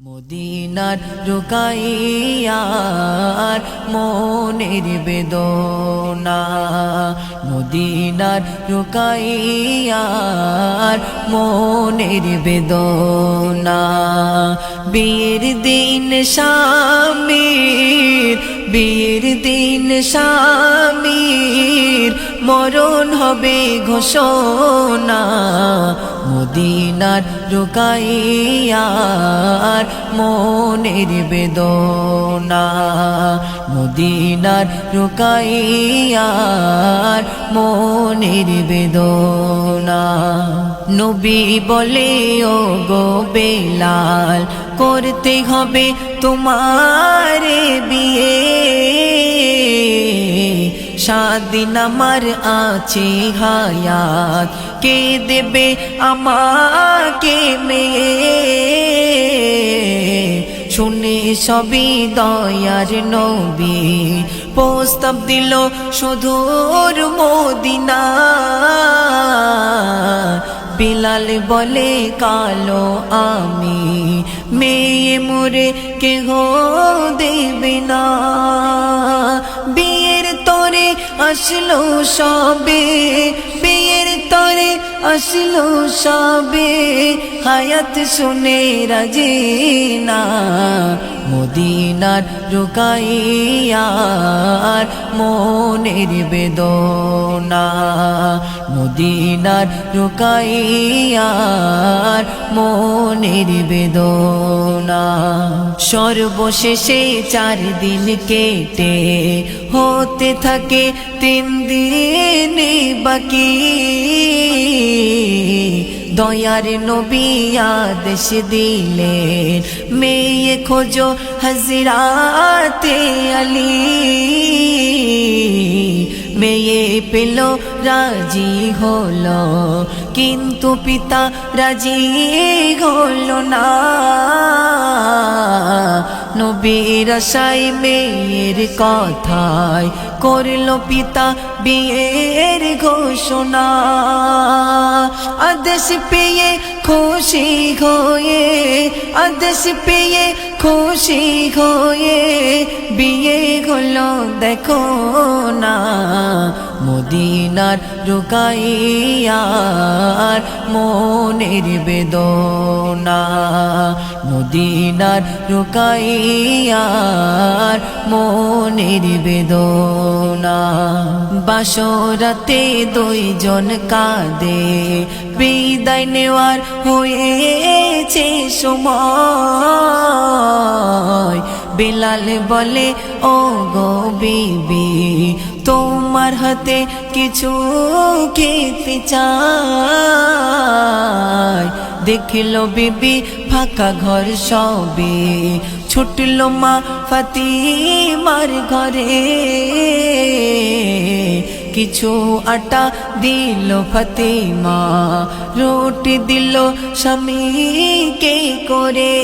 মদিনার রুকাইয়ার মনের বেদনা মদিনার রুকাইয়ার মনের বেদনা। বীর দিন স্বামীর বীর দিন স্বামীর মরণ হবে ঘোষণা। মদিনার রুকাইয়ার মনের বেদনা। মদিনার রুকাইয়ার মনের বেদনা। নবী বলে ও গো বেলাল করতে হবে তোমার বিয়ে। সাদিন আমার আছে হায়াত। কে দেবে আমাকে মেয়ে? শুনে সবই দয়ার নবী। প্রস্তাব দিল শুধুর মদিনা। বিলাল বলে, কালো আমি মেয়ে মোরে কেহ দেবে না। বিয়ের তরে আসলো সবে, বিয়ের তরে আসলো সবে। হায়াত শুনে রাজিনা মদিনার রুকাইয়ার মনের বেদনা। মদিনার রুকাইয়ার মনের বেদনা। সর্বশেষে চার দিন কেটে হতে থাকে, তিন দিন বাকি। দয়ার নবী আদেশ দিলেন, মেয়ে খোঁজো হজরাতে আলী। মেয়ে পেল, রাজি হলো, কিন্তু পিতা রাজি হলো না। নবীর আশাই মেয়ের কথায় করল পিতা বিয়ের ঘোষণা। আদেশ পেয়ে খুশি হয়ে, আদেশ পেয়ে খুশি হয়ে বিয়ে হলো, দেখো না। মদিনার রুকাইয়ার মনের বেদনা। মদিনার রুকাইয়ার মনের বেদনা। বাসরাতে দুইজন কাঁদে, বিদায় নেওয়ার হয়েছে সময়। বিলাল বলে ও গো বিবি তোমার হাতে কিছু খেতে চাই। দেখিল বিবি ফাঁকা ঘর সবে, ছুটল মা ফাতিমার ঘরে। কিছু আটা দিল ফতিমা, রুটি দিল স্বামীকে করে।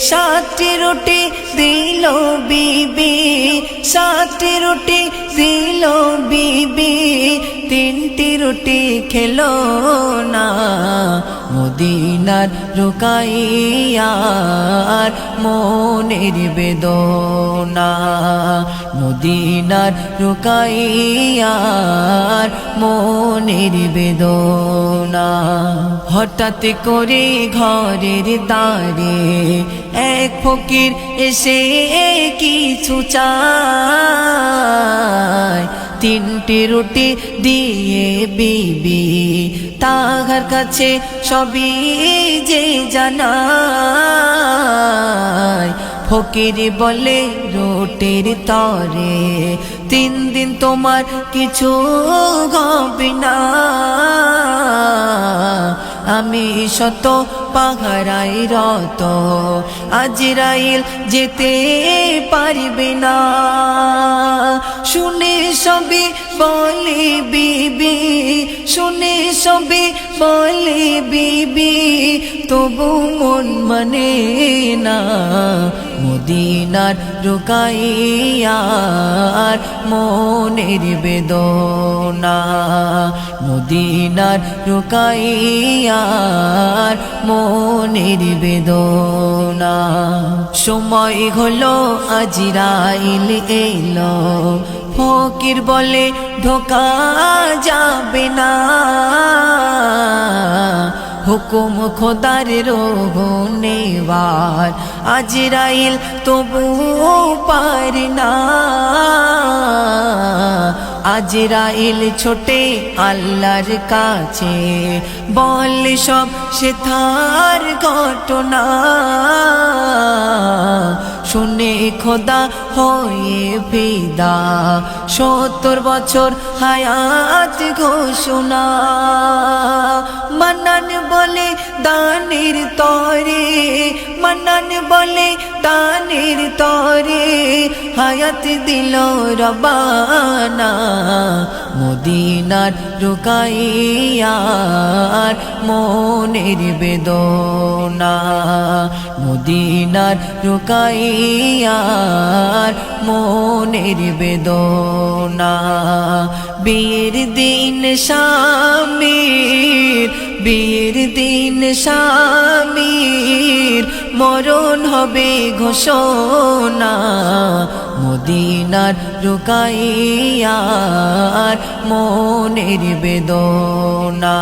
সাতটি রুটি দিল বিবি সাতটি রুটি দিল বিবি তিনটি রুটি খেলো না। মদিনার রুকাইয়ার মনের বেদনা। মদিনার রুকাইয়ার মনের বেদনা। হঠাৎ করে ঘরের দ্বারে এক ফকির এসে কিছু চায়। তিনটি রুটি দিয়ে বিবি, তাহার কাছে সবই যে জানা ফকির বলে, রুটির তরে তিন দিন তোমার কিছু গবিনা আমি শত পাহারাই রত। আজরাইল যেতে পারবে না। শুনে সবে বলে বিবি, শুনে সবে বলে বিবি, তবু মন মানে না মদিনার রুকাইয়ার মনের বেদনা। মদিনার রুকাইয়ার মনের বেদনা। সময় হলো আজিরাইল এলো। ফকির বলে ঢোকা যাবে না। হুকুম খোদার রোগ নেবার আজরাইল তবু পার না। আজরাইল ছোটে আল্লাহর কাছে বল সব সে থার ঘটনা। শুনে খোদা হয়ে ফিদা সত্তর বছর হায়াত ঘোষণা। মান্নান বলে দানের তরে মান্নান বলে দানের তরে হায়াত দিল রবানা। মদিনার রুকাইয়ার মনের বেদনা। মদিনার রুকাইয়ার মনের বেদনা। বীর দিন স্বামীর বীর দিন স্বামীর মরণ হবে ঘোষণা। মদিনার রুকাইয়ার মনের বেদনা।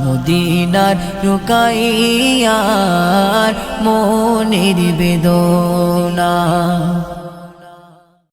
মদিনার রুকাইয়ার মনের বেদনা।